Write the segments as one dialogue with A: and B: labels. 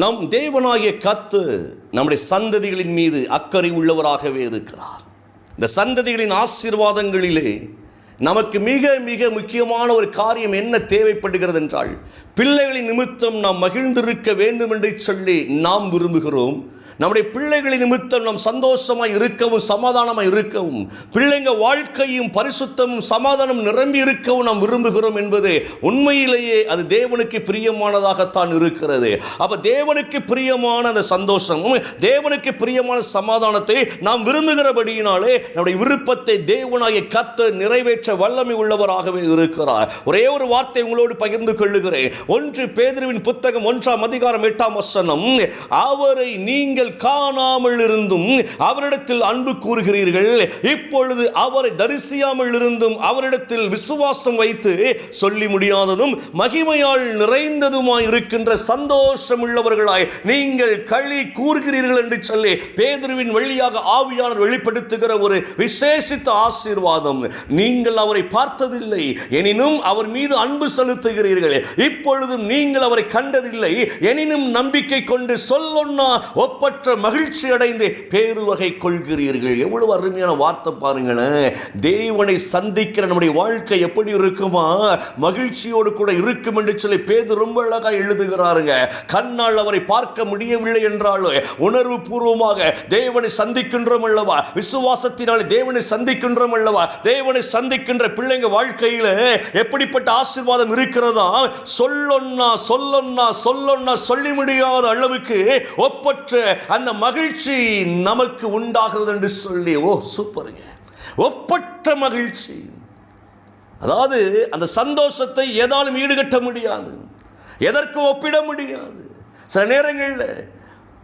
A: நம் தேவனாகிய கத்து நம்முடைய சந்ததிகளின் மீது அக்கறை உள்ளவராகவே இருக்கிறார். இந்த சந்ததிகளின் ஆசீர்வாதங்களிலே நமக்கு மிக மிக முக்கியமான ஒரு காரியம் என்ன தேவைப்படுகிறது என்றால் பிள்ளைகளின் நிமித்தம் நாம் மகிழ்ந்திருக்க வேண்டும் என்று சொல்லி நாம் விரும்புகிறோம். நம்முடைய பிள்ளைகளின் நிமித்தம் நாம் சந்தோஷமாய் இருக்கவும் சமாதானமாய் இருக்கவும் பிள்ளைங்க வாழ்க்கையும் பரிசுத்தமும் சமாதானம் நிரம்பி இருக்கவும் நாம் விரும்புகிறோம் என்பது உண்மையிலேயே அது தேவனுக்கு பிரியமானதாகத்தான் இருக்கிறது. அப்போ தேவனுக்கு பிரியமான அந்த சந்தோஷமும் தேவனுக்கு பிரியமான சமாதானத்தை நாம் விரும்புகிறபடியினாலே நம்முடைய விருப்பத்தை தேவனாகிய கத்து நிறைவேற்ற வல்லமை உள்ளவராகவே இருக்கிறார். ஒரே ஒரு வார்த்தை உங்களோடு பகிர்ந்து கொள்ளுகிறேன். ஒன்று பேதுருவின் புத்தகம் ஒன்றாம் அதிகாரம் எட்டாம் வசனம் அவரை நீங்கள் நீங்கள் காணாமல் இருந்தும் அவரிடத்தில் அன்பு கூறுகிறீர்கள் இப்பொழுது அவரை தரிசியாமல் இருந்தும் அவரிடத்தில் விசுவாசம் வைத்து சொல்லி முடியாததும் மகிமையால் நிறைந்ததுமாய் இருக்கின்ற சந்தோஷம் உள்ளவர்களாய் நீங்கள் களி கூறுகிறீர்கள் என்று சொல்லி பேதுருவின் வழியாக ஆவியானவர் வெளிப்படுத்துகிற ஒரு விசேஷித்த ஆசீர்வாதம். நீங்கள் அவரை பார்த்ததில்லை எனினும் அவர் மீது அன்பு செலுத்துகிறீர்கள். இப்பொழுதும் நீங்கள் அவரை கண்டதில்லை எனினும் நம்பிக்கை கொண்டு சொல்லொன்னா ஒப்பற்ற மகிழ்ச்சி அடைந்து பேருவகை கொள்கிறீர்கள். எவ்வளவு அருமையான வார்த்தை பாருங்களேன். தேவனை சந்திக்கிற நம்முடைய வாழ்க்கை எப்படி இருக்குமா? மகிழ்ச்சியோடு கூட இருக்கும் என்று சொல்லி பேது ரொம்ப அழகா எழுதுகிறாருங்க. கண்ணால் அவரை பார்க்க முடியவில்லை என்றாலும் உணர்வு பூர்வமாக தேவனை சந்திக்கின்றோம் அல்லவா? விசுவாசத்தினால் தேவனை சந்திக்கின்றோம் அல்லவா? தேவனை சந்திக்கின்ற பிள்ளைங்க வாழ்க்கையில எப்படிப்பட்ட ஆசீர்வாதம் இருக்கிறதா? சொல்லொன்னா சொல்லொன்னா சொல்லொன்னா சொல்லி முடியாத அளவுக்கு ஒப்பற்ற அந்த மகிழ்ச்சி நமக்கு உண்டாகிறது என்று சொல்லி ஓ சூப்பருங்க. ஒப்பற்ற மகிழ்ச்சி. அதாவது அந்த சந்தோஷத்தை எதாலும் ஈடுகட்ட முடியாது. எதற்கும் ஒப்பிட முடியாது. சில நேரங்களில்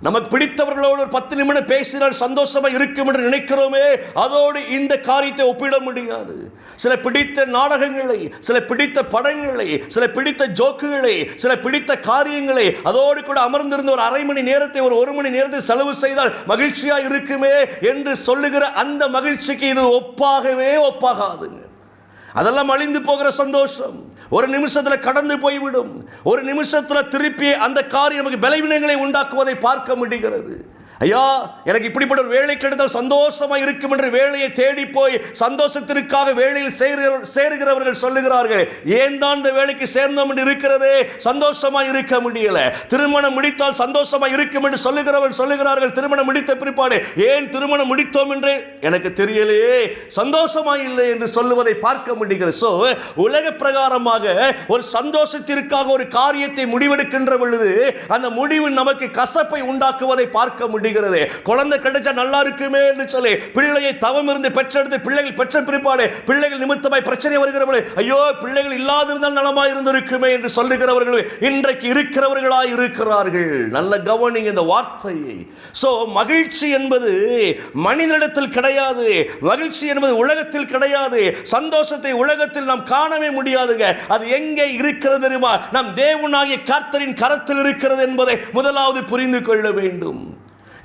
A: நமக்கு பிடித்தவர்களோடு ஒரு பத்து நிமிடம் பேசினால் சந்தோஷமாக இருக்கும் என்று நினைக்கிறோமே அதோடு இந்த காரியத்தை ஒப்பிட முடியாது. சில பிடித்த நாடகங்களை சில பிடித்த படங்களை சில பிடித்த ஜோக்குகளை சில பிடித்த காரியங்களை அதோடு கூட அமர்ந்திருந்த ஒரு அரை மணி நேரத்தை ஒரு ஒரு மணி நேரத்தை செலவு செய்தால் மகிழ்ச்சியாக இருக்குமே என்று சொல்லுகிற அந்த மகிழ்ச்சிக்கு இது ஒப்பாகவே ஒப்பாகாதுங்க. அதெல்லாம் அழிந்து போகிற சந்தோஷம். ஒரு நிமிஷத்தில் கடந்து போய்விடும். ஒரு நிமிஷத்தில் திருப்பி அந்த காரியம் நமக்கு பலவீனங்களை உண்டாக்குவதை பார்க்க முடிகிறது. ஐயா எனக்கு இப்படிப்பட்ட ஒரு வேலை கிடைத்தால் சந்தோஷமா இருக்கும் என்று வேலையை தேடி போய் சந்தோஷத்திற்காக வேலையில் சேருகிறவர்கள் சொல்லுகிறார்கள் ஏன் தான் இந்த வேலைக்கு சேர்ந்தோம் என்று இருக்கிறதே? சந்தோஷமா இருக்க முடியல. திருமணம் முடித்தால் சந்தோஷமா இருக்கும் என்று சொல்லுகிறவர்கள் சொல்லுகிறார்கள் திருமணம் முடித்த பிற்பாடு ஏன் திருமணம் முடித்தோம் என்று? எனக்கு தெரியலையே சந்தோஷமா இல்லை என்று சொல்லுவதை பார்க்க முடிகிறது. ஸோ உலக பிரகாரமாக ஒரு சந்தோஷத்திற்காக ஒரு காரியத்தை முடிவெடுக்கின்ற பொழுது அந்த முடிவு நமக்கு கசப்பை உண்டாக்குவதை பார்க்க முடிகிறது குழந்தை கிடைச்சா நல்லா இருக்குமே என்று சொல்லி பிள்ளையை தவம் இருந்து பெற்றெடுத்து பிள்ளைகள் பெற்ற பிற்பாடு பிள்ளைகள் நிமித்தமாய் பிரச்சனை வருகிறவர்கள் ஐயோ பிள்ளைகள் இல்லாதிருந்தால் நலமாய் இருந்திருக்குமே என்று சொல்லுகிறவர்கள் இன்றைக்கு இருக்கிறவர்களாய் இருக்கிறார்கள். நல்ல கவனிங்க இந்த வார்த்தையை. சோ மகிழ்ச்சி என்பது மனிதனிடத்தில் கிடையாது. மகிழ்ச்சி என்பது உலகத்தில் கிடையாது. சந்தோஷத்தை உலகத்தில் நாம் காணவே முடியாதுங்க. அது எங்கே இருக்கிறது தெரியுமா? நம் தேவனாகிய கர்த்தரின் கரத்தில் இருக்கிறது என்பதை முதலாவது புரிந்து கொள்ள வேண்டும்.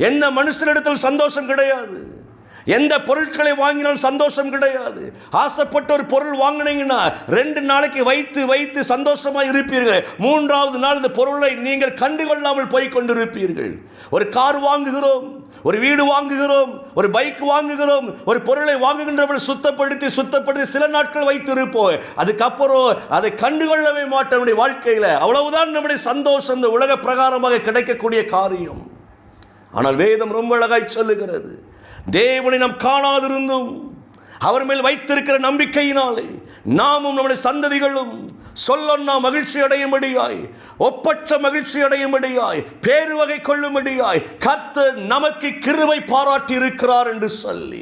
A: எந்த மனுஷனிடத்தில் சந்தோஷம் கிடையாது? எந்த பொருட்களை வாங்கினாலும் சந்தோஷம் கிடையாது. ஆசைப்பட்ட ஒரு பொருள் வாங்கினீங்கன்னா ரெண்டு நாளைக்கு வைத்து வைத்து சந்தோஷமாக இருப்பீர்கள். மூன்றாவது நாள் இந்த பொருளை நீங்கள் கண்டுகொள்ளாமல் போய் கொண்டிருப்பீர்கள் ஒரு கார் வாங்குகிறோம் ஒரு வீடு வாங்குகிறோம் ஒரு பைக் வாங்குகிறோம் ஒரு பொருளை வாங்குகின்றவர்கள் சுத்தப்படுத்தி சுத்தப்படுத்தி சில நாட்கள் வைத்து இருப்போம் அதுக்கப்புறம் அதை கண்டுகொள்ளவே மாட்டோம். நம்முடைய வாழ்க்கையில் அவ்வளவுதான் நம்முடைய சந்தோஷம். இந்த உலக பிரகாரமாக கிடைக்கக்கூடிய காரியம். ஆனால் வேதம் ரொம்ப அழகாய் சொல்லுகிறது. தேவனை நாம் காணாதிருந்தும் அவர் மேல் வைத்திருக்கிற நம்பிக்கையினாலே நாமும் நம்முடைய சந்ததிகளும் சொல்லொன்னா மகிழ்ச்சி அடையும்படியாய் ஒப்பற்ற மகிழ்ச்சி அடையும்படியாய் பேருவகை கொள்ளும்படியாய் கத்து நமக்கு கிருவை பாராட்டி இருக்கிறார் என்று சொல்லி.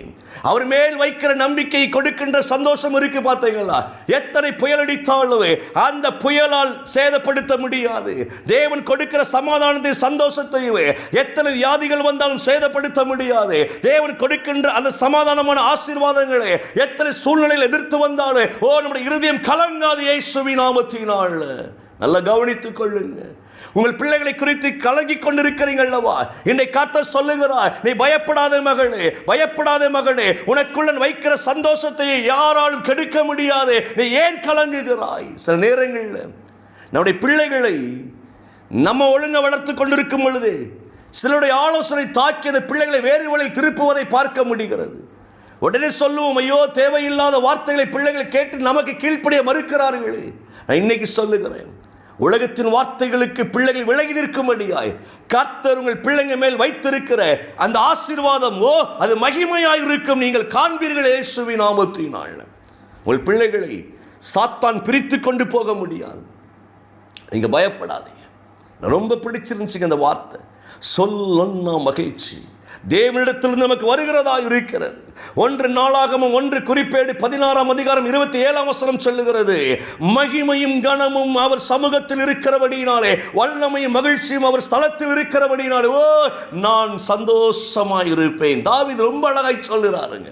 A: அவர் மேல் வைக்கிற நம்பிக்கை கொடுக்கின்ற சந்தோஷம் இருக்கு பார்த்தீங்களா? எத்தனை புயல் அடித்தாலும் அந்த புயலால் சேதப்படுத்த முடியாது. தேவன் கொடுக்கிற சமாதானத்தை சந்தோஷத்தையும் எத்தனை வியாதிகள் வந்தாலும் சேதப்படுத்த முடியாது. தேவன் கொடுக்கின்ற அந்த சமாதானமான ஆசீர்வாதங்களை எத்தனை சூழ்நிலையில் எதிர்த்து வந்தாலும் ஓ நம்முடைய இருதயம் கலங்காது இயேசுவி நாமத்தினால். நல்லா கவனித்துக் கொள்ளுங்க. உங்கள் பிள்ளைகளை குறித்து கலங்கி கொண்டிருக்கிறீங்க அல்லவா? என்னை காத்த சொல்லுகிறார் நீ பயப்படாத மகளே பயப்படாத மகளே. உனக்குள்ள வைக்கிற சந்தோஷத்தை யாராலும் கெடுக்க முடியாது. நீ ஏன் கலங்குகிறாய்? சில நேரங்களில் நம்முடைய பிள்ளைகளை நம்ம ஒழுங்க வளர்த்து கொண்டிருக்கும் பொழுது சிலருடைய ஆலோசனை தாக்கி அந்த பிள்ளைகளை வேறு வழியில் திருப்புவதை பார்க்க முடிகிறது. உடனே சொல்லுவோம் ஐயோ தேவையில்லாத வார்த்தைகளை பிள்ளைகளை கேட்டு நமக்கு கீழ்ப்படிய மறுக்கிறார்களே. நான் இன்னைக்கு சொல்லுகிறேன் உலகத்தின் வார்த்தைகளுக்கு பிள்ளைகள் விலகி நிற்கும்படியாய் கர்த்தர் உங்கள் பிள்ளைங்க மேல் வைத்திருக்கிற அந்த ஆசீர்வாதம் ஓ அது மகிமையாய் இருக்கும். நீங்கள் காண்பீர்கள் இயேசுவி நாமத்தினால். உங்கள் பிள்ளைகளை சாத்தான் பிரித்து கொண்டு போக முடியாது. நீங்கள் பயப்படாதீங்க. ரொம்ப பிடிச்சிருந்துச்சுங்க அந்த வார்த்தை. சொல்லொன்னா மகிழ்ச்சி. தேவனிடத்தில் நமக்கு வருகிறதா இருக்கிறது. ஒன்று நாளாகமும் ஒன்று குறிப்பேடு பதினாறாம் அதிகாரம் இருபத்தி ஏழாம் வசனம் சொல்லுகிறது. மகிமையும் கனமும் அவர் சமூகத்தில் இருக்கிறபடியினாலே வல்லமையும் மகிழ்ச்சியும் அவர் ஸ்தலத்தில் இருக்கிறபடியினாலே ஓ நான் சந்தோஷமாய் இருப்பேன் தாவீது ரொம்ப அழகாய் சொல்லுறாருங்க.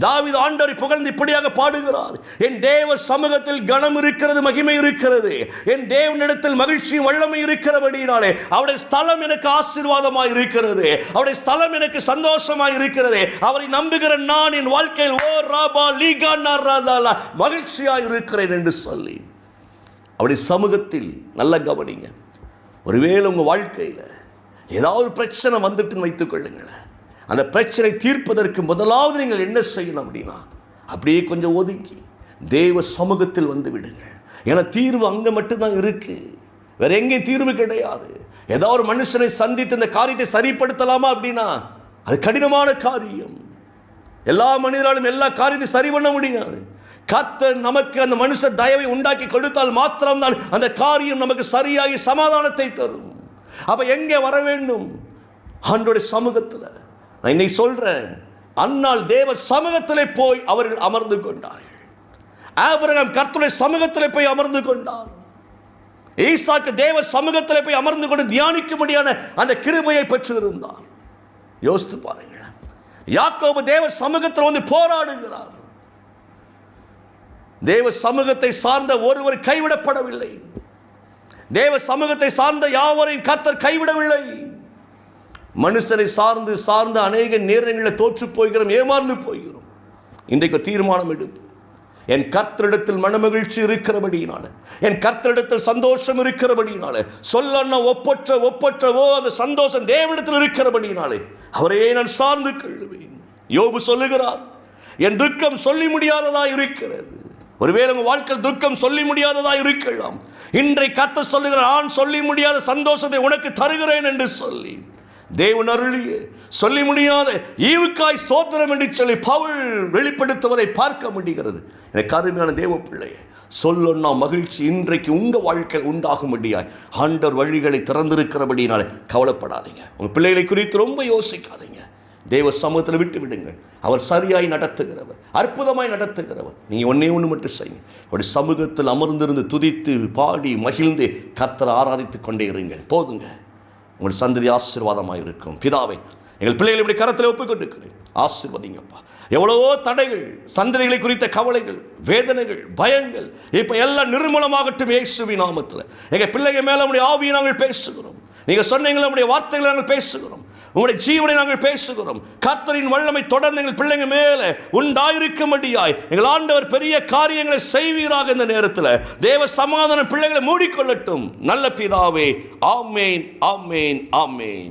A: தாவித ஆண்டவரை புகழ்ந்து இப்படியாக பாடுகிறார். என் தேவ சமூகத்தில் கனம் இருக்கிறது மகிமை இருக்கிறது. என் தேவனிடத்தில் மகிழ்ச்சியும் வல்லமை இருக்கிறபடினாலே அவருடைய ஸ்தலம் எனக்கு ஆசீர்வாதமாக இருக்கிறது. அவருடைய ஸ்தலம் எனக்கு சந்தோஷமாக இருக்கிறது. அவரை நம்புகிற நான் என் வாழ்க்கையில் ஓ ராபா லீகா ராதாலா மகிழ்ச்சியாக இருக்கிறேன் என்று சொல்லி அவருடைய சமூகத்தில் நல்ல கவனிங்க. ஒருவேளை உங்கள் வாழ்க்கையில் ஏதாவது பிரச்சனை வந்துட்டுன்னு வைத்துக் கொள்ளுங்களேன் அந்த பிரச்சனை தீர்ப்பதற்கு முதலாவது நீங்கள் என்ன செய்யணும் அப்படின்னா அப்படியே கொஞ்சம் ஒதுக்கி தேவ சமூகத்தில் வந்து விடுங்க ஏன்னா தீர்வு அங்கே மட்டும்தான் இருக்குது வேற எங்கேயும் தீர்வு கிடையாது. ஏதோ ஒரு மனுஷனை சந்தித்து இந்த காரியத்தை சரிப்படுத்தலாமா அப்படின்னா அது கடினமான காரியம். எல்லா மனிதராலும் எல்லா காரியத்தையும் சரி பண்ண முடியாது. கர்த்தர் நமக்கு அந்த மனுஷ தயவை உண்டாக்கி கொடுத்தால் மாத்திரம்தான் அந்த காரியம் நமக்கு சரியாகி சமாதானத்தை தரும். அப்போ எங்கே வர வேண்டும்? ஆண்டோடைய சமூகத்தில். நான் இன்னைக்கு சொல்றேன். அன்னால் தேவ சமூகத்திலே போய் அவர்கள் அமர்ந்து கொண்டார்கள். ஆபிரகாம் கர்த்தருடைய சமூகத்தில் போய் அமர்ந்து கொண்டார் ஈசாக்கு தேவ சமூகத்தில் போய் அமர்ந்து கொண்டு தியானிக்கும்படியான அந்த கிருபையை பெற்றிருந்தார் யோசித்து பாருங்க யாக்கோபு தேவ சமூகத்தில் வந்து போராடுகிறார். தேவ சமூகத்தை சார்ந்த ஒருவர் கைவிடப்படவில்லை. தேவ சமூகத்தை சார்ந்த யாவரையும் கத்தர் கைவிடவில்லை. மனுஷனை சார்ந்து சார்ந்து அநேக நேரங்களில் தோற்று போகிறோம் ஏமாந்து போகிறோம் இன்றைக்கு தீர்மானம் எடுப்பு என் கர்த்தரிடத்தில் மனமகிழ்ச்சி இருக்கிறபடியினால என் கர்த்தரிடத்தில் சந்தோஷம் இருக்கிறபடியினால சொல்லன்னா ஒப்பற்ற ஒப்பற்றவோ அந்த சந்தோஷம் தேவனிடத்தில் இருக்கிறபடியினாலே அவரையே நான் சார்ந்து கொள்ளுவேன். யோபு சொல்லுகிறார் என் துக்கம் சொல்லி முடியாததா இருக்கிறது. ஒருவேளை உங்கள் வாழ்க்கையில் துக்கம் சொல்லி முடியாததா இருக்கலாம். இன்றை கத்த சொல்லுகிறார் ஆண் சொல்லி முடியாத சந்தோஷத்தை உனக்கு தருகிறேன் என்று சொல்லி. தேவன் அருளியே சொல்லி முடியாத ஈவுக்காய் ஸ்தோத்திரம் என்று சொல்லி பவுல் வெளிப்படுத்துவதை பார்க்க முடிகிறது. எனக்கு அருமையான தேவ பிள்ளையை சொல்லொன்னா மகிழ்ச்சி இன்றைக்கு உங்க வாழ்க்கையில் உண்டாகும்படியாய் ஆண்டவர் வழிகளை திறந்திருக்கிறபடினால கவலைப்படாதீங்க. உங்கள் பிள்ளைகளை குறித்து ரொம்ப யோசிக்காதீங்க. தேவ சமூகத்தில் விட்டு விடுங்கள். அவர் சரியாய் நடத்துகிறவர் அற்புதமாய் நடத்துகிறவர். நீங்கள் ஒன்றே ஒன்று மட்டும் செய்யுங்க. அவருடைய சமூகத்தில் அமர்ந்திருந்து துதித்து பாடி மகிழ்ந்து கர்த்தரை ஆராதித்துக் கொண்டே இருங்கள். போதுங்க. உங்கள் சந்ததி ஆசீர்வாதமாக இருக்கும் பிதாவை எங்கள் பிள்ளைகளை இப்படி கரத்தில் ஒப்புக்கொண்டிருக்கிறேன். ஆசிர்வதிங்கப்பா. எவ்வளவோ தடைகள் சந்ததிகளை குறித்த கவலைகள் வேதனைகள் பயங்கள் இப்போ எல்லாம் நிர்மூலமாகட்டும் இயேசுவின் நாமத்தில். எங்கள் பிள்ளைங்க மேலே நம்முடைய ஆவியை நாங்கள் பேசுகிறோம். நீங்கள் சொன்னீங்களே நம்முடைய வார்த்தைகளை நாங்கள் பேசுகிறோம். உங்களுடைய ஜீவனை நாங்கள் பேசுகிறோம். கர்த்தரின் வல்லமை தொடர்ந்து எங்கள் பிள்ளைங்க மேலே உண்டாயிருக்கும்படியாய் எங்கள் ஆண்டவர் பெரிய காரியங்களை செய்வீராக இந்த நேரத்தில். தேவ சமாதான பிள்ளைகளை மூடிக்கொள்ளட்டும். நல்ல பிதாவே ஆமேன் ஆமேன் ஆமேன்.